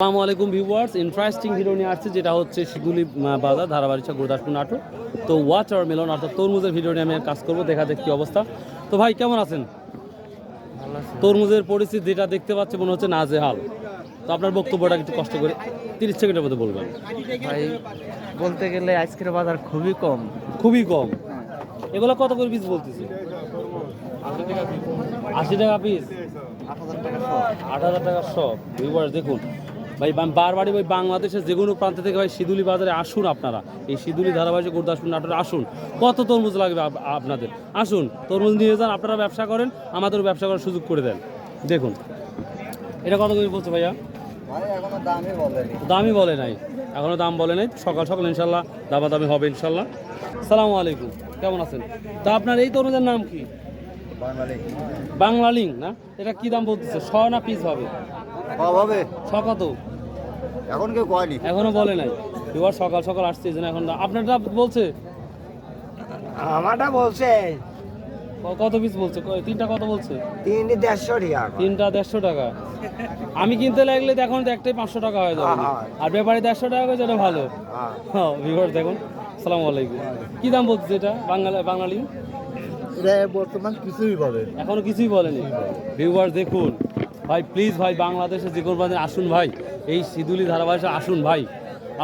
আসসালামু আলাইকুম viewers interesting video নিয়ে আসছে যেটা হচ্ছে শিগুলি বাজার ধারাবাড়িচা গুরুদাসপুর নাটক। তো ওয়াটার মেলন অর্থাৎ তরমুজের ভিডিও নিয়ে আমি কাজ করব দেখা যাক কি অবস্থা। তো ভাই কেমন আছেন? তরমুজের পরিস্থিতি যেটা দেখতে পাচ্ছি মনে হচ্ছে নাজেহাল। তো আপনার বক্তব্যটা একটু কষ্ট করে তিরিশ সেকেন্ডের মধ্যে বলবেন। ভাই বলতে গেলে আজকের বাজার খুবই কম। খুবই কম। এগুলো কত করে পিস বলতেছি? আশি টাকা পিস হাজার আট হাজার টাকা সব ভিউয়ার্স দেখুন ভাই বারবারই ভাই বাংলাদেশের যে কোনো প্রান্ত থেকে ভাই সিদুলি বাজারে আসুন আপনারা। এই সিদুলি ধারাবাহিক গুরদাসপুর নাটোরে আসুন। কত তরমুজ লাগবে আপ- আপনাদের? আসুন তরমুজ নিয়ে যান আপনারা ব্যবসা করেন আমাদেরও ব্যবসা করার সুযোগ করে দেন। দেখুন এটা কত করে বলছে ভাইয়া? দামই বলে নাই। এখনও দাম বলে নাই। সকাল সকাল ইনশাল্লাহ দামা দামি হবে ইনশাল্লাহ। সালামু আলাইকুম। কেমন আছেন? তা আপনার এই তরমুজের নাম কি? বাঙালি বাংলা লিঙ্ক না? এটা কি দাম বলতেছে? শ না পিস হবে? হবে। শ কত? এখন কেউ কয়নি? এখনও বলে নাই। এবার সকাল সকাল আসছে জন্য এখন না- আপনারটা বলছে? আমারটা বলছে। কত পিস বলছে? তিনটা কত বলছে? দেড়শো টাকা। তিনটা দেড়শো টাকা। আমি কিনতে লাগলে তো এখন একটাই পাঁচশো টাকা হয়ে যাবে। হ্যাঁ, আর ব্যাপারে দেড়শো টাকা করে যেটা ভালো। হ্যাঁ। ভিউয়ার দেখুন। সালাম আলাইকুম। কি দাম বলছে এটা? বাংলা বাঙালি? এটা বর্তমান কিছুই পাবে এখনও কিছুই বলেনি। ভিউয়ার দেখুন। ভাই প্লিজ ভাই বাংলাদেশে যে কোনো আসুন ভাই। এই সিদুলি ধারাবাহিকে আসুন ভাই।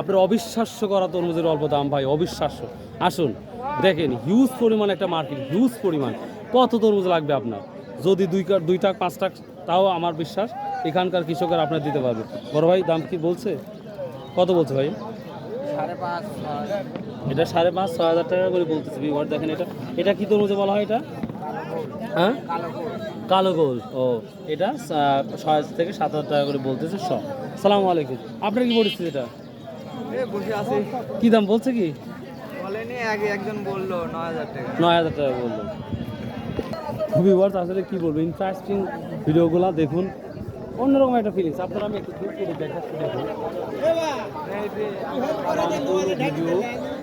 আপনার অবিশ্বাস্য করা তরমুজের অল্প দাম ভাই অবিশ্বাস্য। আসুন দেখেন হিউজ পরিমাণ একটা মার্কেট হিউজ পরিমাণ। কত তরমুজ লাগবে আপনার? যদি দুই দুই টাক পাঁচ টাক তাও আমার বিশ্বাস এখানকার কৃষকের আপনার দিতে পারবে। বড় ভাই দাম কি বলছে? কত বলছে ভাই? সাড়ে পাঁচ এটা সাড়ে পাঁচ ছয় হাজার টাকা করে বলতেছে ভিউয়ার দেখেন এটা। এটা কি তরমুজে বলা হয় এটা? হ্যাঁ? কালো গোল। ও এটা ছয় থেকে সাত হাজার টাকা করে বলতেছে সব সালামু আলাইকুম। আপনার কি পরিস্থিতি এটা? কি দাম বলছে কি? বলেনি আগে একজন বলল নয় হাজার টাকা। নয় হাজার টাকা বলল। খুবই ওয়ার্থ আসলে কি বলব ইন্টারেস্টিং ভিডিওগুলো দেখুন। অন্যরকম একটা ফিলিংস আপনারা আমি একটু দেখাচ্ছি দেখুন।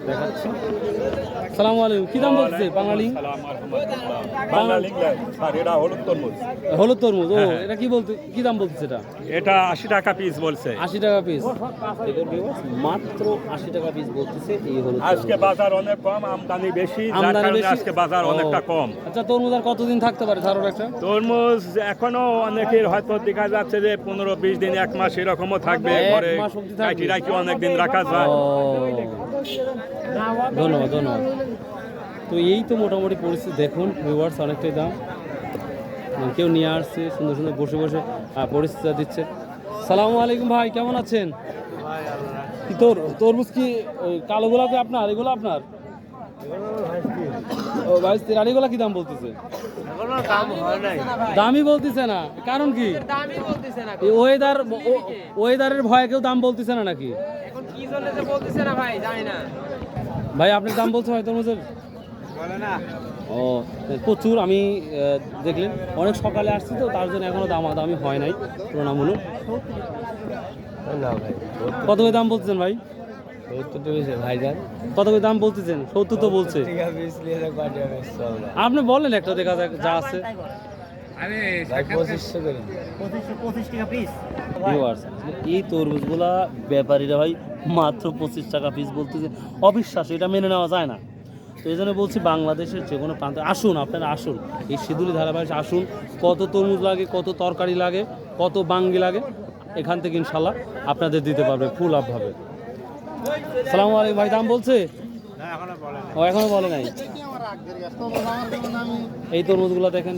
দেখাচ্ছি। সালামু আলাইকুম। কি দাম বলছে বাঙালি? হলুদ তরমুজ। ও হ্যাঁ। এটা কি বলতে কি দাম বলতেছে এটা? এটা আশি টাকা পিস বলছে। আশি টাকা পিস মাত্র আশি টাকা পিস বলতেছে এই হলুদ আজকে বাজার অনেক কম আমদানি বেশি আমদানি বেশি। আজকে বাজার অনেকটা কম। আচ্ছা তরমুজ আর কতদিন থাকতে পারে? ধারণ একটা। তরমুজ এখনও অনেকের হয়তো দেখা যাচ্ছে যে পনেরো বিশ দিন এক মাস এরকমও থাকবে ঘরে। মাস রাখি যায়। ধন্যবাদ ধন্যবাদ। তো এই তো মোটামুটি পরিস্থিতি। দেখুন ভিউয়ার্স অনেকটাই দাম। কেউ নিয়ে আসছে, সুন্দর সুন্দর বসে বসে পরিস্থিতি দিচ্ছে। সালামু আলাইকুম ভাই, কেমন আছেন? তোর, তরমুজ কি কালো গোলাপি আপনার, এগুলো আপনার? ও কি দাম বলতেছে? দামই বলতেছে না। কারণ কি? ওয়েদার ওয়েদারের ভয়ে কেউ দাম বলতেছে না নাকি? ভাই আপনার দাম বলছে হয় তরমুজের বলে না। ও প্রচুর আমি দেখলেন অনেক সকালে আসছি তো তার জন্য এখনও দাম দামি হয় নাই তুলনামূলক। কত করে দাম বলতেছেন ভাই? কত করে দাম বলতেছেন? সত্তর তো বলছে। আপনি বলেন একটা দেখা যাক যা আছে। এই তরমুজগুলা ব্যাপারীরা ভাই মাত্র পঁচিশ টাকা পিস বলতেছে। অবিশ্বাস এটা মেনে নেওয়া যায় না। তো এই জন্য বলছি বাংলাদেশের যে কোনো প্রান্তে আসুন আপনারা আসুন। এই সিঁদুলি ধারাবাহিক আসুন। কত তরমুজ লাগে কত তরকারি লাগে কত বাঙ্গি লাগে এখান থেকে ইনশাল্লাহ আপনাদের দিতে পারবে ফুল আপভাবে সালামু আলাইকুম ভাই দাম বলছে? ও এখনও বলে নাই? এই তরমুজগুলো দেখেন।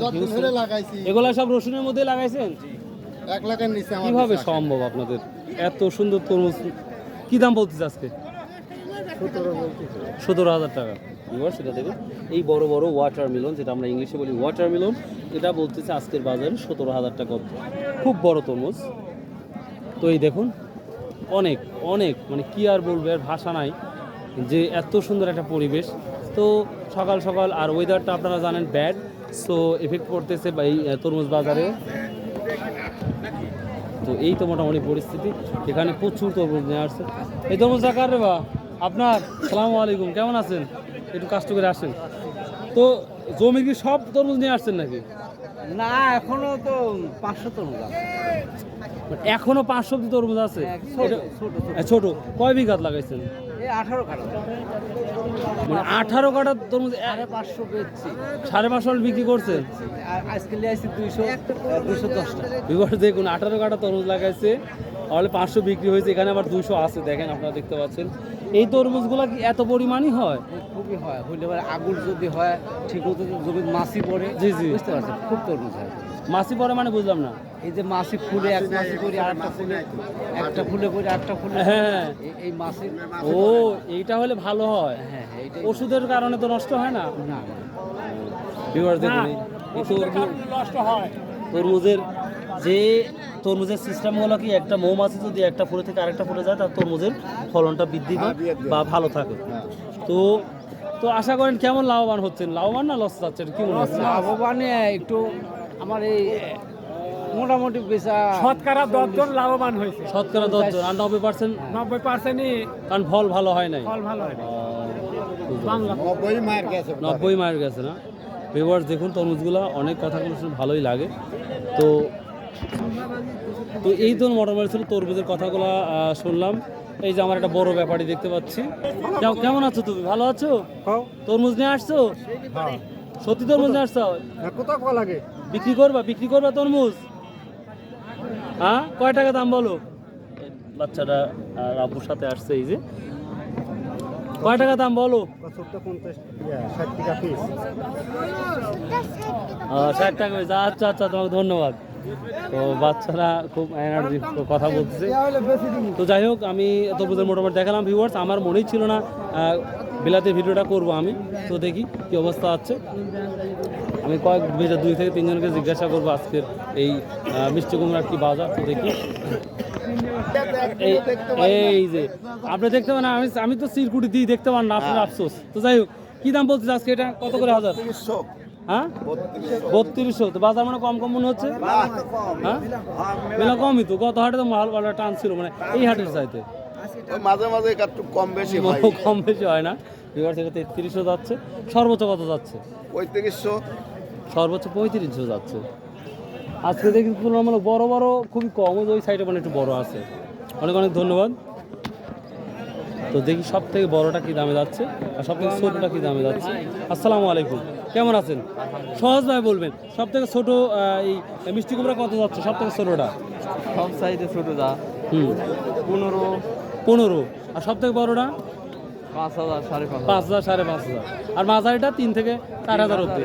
এগুলা সব রসুনের মধ্যে লাগাইছেন? এক লাখের নিচে কীভাবে সম্ভব আপনাদের? এত সুন্দর তরমুজ। কি দাম বলতেছে আজকে? সতেরো হাজার টাকা। এবার সেটা দেখুন। এই বড় বড় ওয়াটার মিলন যেটা আমরা ইংলিশে বলি ওয়াটার মিলন এটা বলতেছে আজকের বাজারে সতেরো হাজার টাকা খুব বড় তরমুজ। তো এই দেখুন অনেক অনেক মানে কি আর বলবে আর ভাষা নাই। যে এত সুন্দর একটা পরিবেশ। তো সকাল সকাল আর ওয়েদারটা আপনারা জানেন ব্যাড সো এফেক্ট পড়তেছে বা এই তরমুজ বাজারে। তো এই তো মোটামুটি পরিস্থিতি। এখানে প্রচুর তরমুজ নিয়ে আসছে। এই তরমুজ কার রে বা? আপনার? সালামু আলাইকুম কেমন আছেন? একটু কষ্ট করে আসেন। তো জমি কি সব তরমুজ নিয়ে আসছেন নাকি? না এখনও তো পাঁচশো তো এখনও পাঁচশো তরমুজ আছে? হ্যাঁ, ছোট। হ্যাঁ, ছোট। কয় বিঘাত লাগাইছেন? আঠারো কাটা মানে আঠারো কাটা তরমুজ সাড়ে পাঁচশো বেচছি। সাড়ে পাঁচশো বিক্রি আজকে নিয়ে আসছি দুইশো দুইশো দশটা বিগত দেখুন আঠারো কাটা তরমুজ লাগাইছে তাহলে পাঁচশো বিক্রি হয়েছে এখানে আবার দুইশো আছে দেখেন আপনারা দেখতে পাচ্ছেন। এই তরমুজগুলো কি এত পরিমাণই হয়? খুবই হয় হইলে আগুন যদি হয় ঠিক মতো যদি মাছি পড়ে জি, জি। বুঝতে পারছেন খুব তরমুজ হয়। মাসি পরে মানে বুঝলাম না। এই যে মাছি ফুলে এক মাছি করে আরেকটা ফুলে একটা ফুলে করে আরেকটা ফুলে। হ্যাঁ। এই- মাছি ও এইটা হলে ভালো হয়। হ্যাঁ হ্যাঁ ওষুধের কারণে তো নষ্ট হয় না? না। ভিউয়ার দেখুন এই- এই তরমুজের যে তরমুজের সিস্টেম হলো কি একটা মৌমাছি যদি একটা ফুলে থেকে আরেকটা ফুলে যায় তার তরমুজের ফলনটা বৃদ্ধি পায় বা ভালো থাকে। তো তো আশা করেন কেমন লাভবান হচ্ছেন? লাভবান না লস যাচ্ছে কি মনে হচ্ছে? লাভবানে একটু আমার এই মোটামুটি বেচা শতকরা দশজন লাভবান হয়েছে। শতকরা দশ জন আর নব্বই পার্সেন্ট নব্বই পার্সেন্টই কারণ ফল ভালো হয় নাই। ফল ভালো হয় নব্বই মায়ের গেছে নব্বই মায়ের গেছে না? ভিউয়ার্স দেখুন তরমুজগুলো অনেক কথাগুলো শুনে ভালোই লাগে। তো তো এই তো মোটামুটি ছিল তরমুজের কথাগুলো শুনলাম। এই যে আমার একটা বড় ব্যাপারই দেখতে পাচ্ছি। কেম- কেমন আছো তুমি? ভালো আছো? তরমুজ নিয়ে আসছো? সত্যি তরমুজ নিয়ে আসছো? কোথাও লাগে। বিক্রি করবা? বিক্রি করবা তরমুজ? হ্যাঁ? কয় টাকা দাম বলো? বাচ্চাটা আর আব্বুর সাথে আসছে এই যে। কয় টাকা দাম বলো? ষাট টাকা হয়েছে। আচ্ছা আচ্ছা তোমাকে ধন্যবাদ। তো বাচ্চারা খুব এনার্জি কথা বলতেছে। তো যাই হোক আমি তরমুজের মোটামুটি দেখালাম ভিউয়ার্স আমার মনেই ছিল না বিলাতে ভিডিওটা করব আমি। তো দেখি কি অবস্থা আছে আমি কয়েক বেজা দুই থেকে তিনজনকে জিজ্ঞাসা করব আজকের এই মিষ্টি কুমড়ার কি বাজার তো দেখি। এই যে আপনি দেখতে পান আমি আমি তো সিরকুটি দিই দেখতে পান না আপনার আফসোস। তো যাই হোক কি দাম বলছিস আজকে এটা? কত করে হাজার? হ্যাঁ? বত্রিশশো। তো বাজার মানে কম কম মনে হচ্ছে? হ্যাঁ? মেলা কমই তো গত হাটে তো মাল ভালো টান ছিল মানে এই হাটের চাইতে। মাঝে মাঝে একটু কম বেশি হয়। কম বেশি হয় না। এবার সেটা তেত্রিশশো যাচ্ছে। সর্বোচ্চ কত যাচ্ছে? পঁয়ত্রিশশো। সর্বোচ্চ পঁয়ত্রিশশো যাচ্ছে। আজকে দেখি তুলনামূলক বড় বড় খুবই কম। ওই সাইডে মানে একটু বড় আছে। অনেক অনেক ধন্যবাদ। তো দেখি সব থেকে বড়টা কি দামে যাচ্ছে আর সব থেকে ছোটটা কি দামে যাচ্ছে। আসসালামু আলাইকুম। কেমন আছেন? সহজভাবে বলবেন সব থেকে ছোট এই মিষ্টি কুমড়া কত যাচ্ছে? সব থেকে ছোটটা? সব সাইজে ছোট যা। হুম। পনেরো পনেরো। আর সব থেকে বড়টা? পাঁচ হাজার সাড়ে পাঁচ হাজার। সাড়ে পাঁচ হাজার। আর মাঝারিটা তিন থেকে চার হাজার অব্দি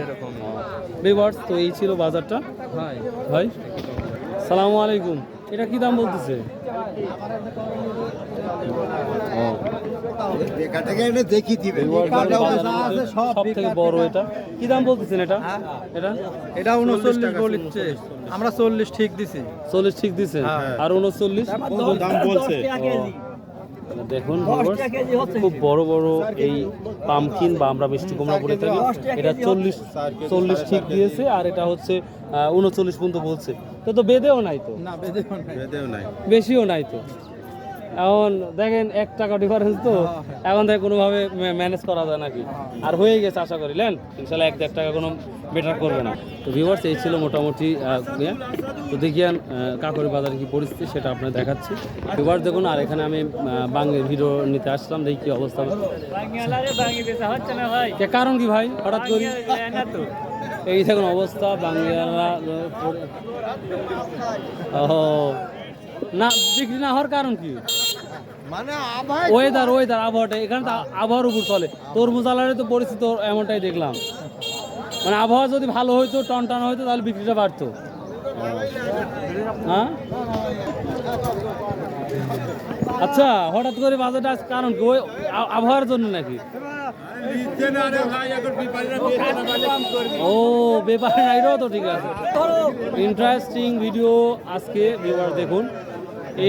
বিভার্স তো এই ছিল বাজারটা। ভাই। ভাই সালামু আলাইকুম। এটা কি দাম বলতেছে? সব থেকে বড় এটা। কি দাম বলতেছেন এটা? এটা? এটা উনচল্লিশ আমরা চল্লিশ ঠিক দিছি। চল্লিশ ঠিক দিচ্ছেন আর উনচল্লিশ? দাম বলছে। দেখুন খুব বড় বড় এই পামকিন বা আমরা মিষ্টি কুমড়া বলে থাকি এটা চল্লিশ চল্লিশ ঠিক দিয়েছে আর এটা হচ্ছে উনচল্লিশ পর্যন্ত বলছে। তো তো বেদেও নাই তো? না বেঁধেও নাই। বেশিও নাই তো? এখন দেখেন এক টাকা ডিফারেন্স তো। এখন থেকে কোনোভাবে ম্যানেজ করা যায় নাকি? আর হয়ে গেছে আশা করি লেন? ইনশাল্লাহ এক দেড় টাকা কোনো বেটার করবে না। তো ভিউয়ার্স এই ছিল মোটামুটি ইয়ে। তো দেখিয়ান কাকরি বাজারে কি পরিস্থিতি সেটা আপনার দেখাচ্ছি। ভিউয়ার্স দেখুন আর এখানে আমি বাংলা ভিডিও নিতে আসলাম দেখি কি অবস্থা। কারণ কি ভাই? হঠাৎ করি। এই দেখুন অবস্থা বাংলা ও না বিক্রি না হওয়ার কারণ কি? ওয়েদার ওয়েদার আবহাওয়াটা এখানে তো আবহাওয়ার উপর চলে। তরমুজ আলারে তো পরিস্থিতি এমনটাই দেখলাম। মানে আবহাওয়া যদি ভালো হইতো টন টান হইতো তাহলে বিক্রিটা বাড়তো। হ্যাঁ? আচ্ছা হঠাৎ করে বাজারটা আজ কারণ কি? ওই আবহাওয়ার জন্য নাকি? ও ব্যাপারে না তো ঠিক আছে। ইন্টারেস্টিং ভিডিও আজকে ভিউয়ার দেখুন।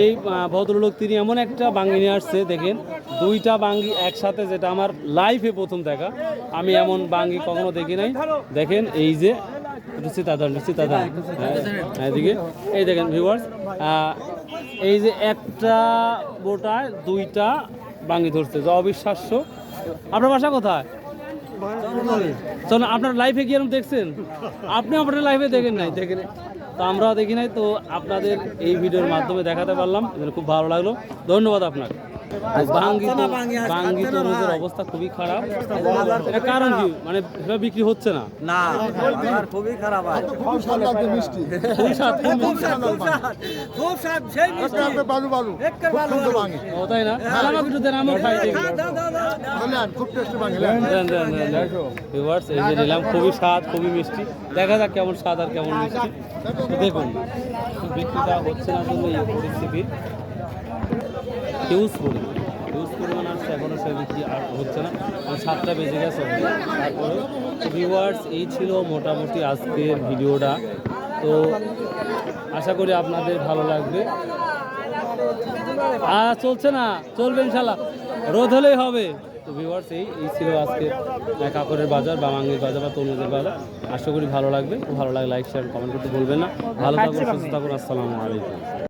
এই ভদ্রলোক তিনি এমন একটা বাঙ্গি নিয়ে আসছে দেখেন দুইটা বাঙ্গি একসাথে যেটা আমার লাইফে প্রথম দেখা। আমি এমন বাঙ্গি কখনো দেখি নাই। দেখেন এই যে একটু সীতাদান হ্যাঁ এদিকে এই দেখেন ভিউয়ার্স এই যে একটা বোটায় দুইটা বাঙ্গি ধরছে যা অবিশ্বাস্য। আপনার বাসা কোথায়? আপনার লাইফে কি এরকম দেখছেন? আপনি আপনার লাইফে দেখেন নাই দেখেন। তো আমরাও দেখি নাই, তো আপনাদের এই ভিডিওর মাধ্যমে দেখাতে পারলাম। খুব ভালো লাগল। ধন্যবাদ আপনাকে। তো- বাঙ্গি তরমুজের অবস্থা খুবই খারাপ। এটা কারণ কি? মানে সেটা বিক্রি হচ্ছে না? না খুবই খারাপ তাই না? একটু দেন আমিও খাই এই যে নিলাম খুবই স্বাদ খুবই মিষ্টি। দেখা যাক কেমন স্বাদ আর কেমন মিষ্টি। দেখুন বিক্রিটা হচ্ছে না জন্য এই পরিস্থিতি। হিউজ পরিমাণ হিউজ পরিমাণ আসছে এখনও সে বিক্রি আর হচ্ছে না। কারণ সাতটা বেজে গেছে তারপরে ভিউয়ার্স এই ছিল মোটামুটি আজকের ভিডিওটা। তো আশা করি আপনাদের ভালো লাগবে। আর চলছে না চলবে ইনশাল্লাহ রোদ হলেই হবে। তো ভিউয়ার্স এই এই ছিল আজকে কাকরের বাজার বা মাঙ্গির বাজার বা তরমুজের বাজার। আশা করি ভালো লাগবে। ভালো লাগলে লাইক শেয়ার কমেন্ট করতে বলবেন না। ভালো থাকুন সুস্থ থাকুন। আসসালামু আলাইকুম।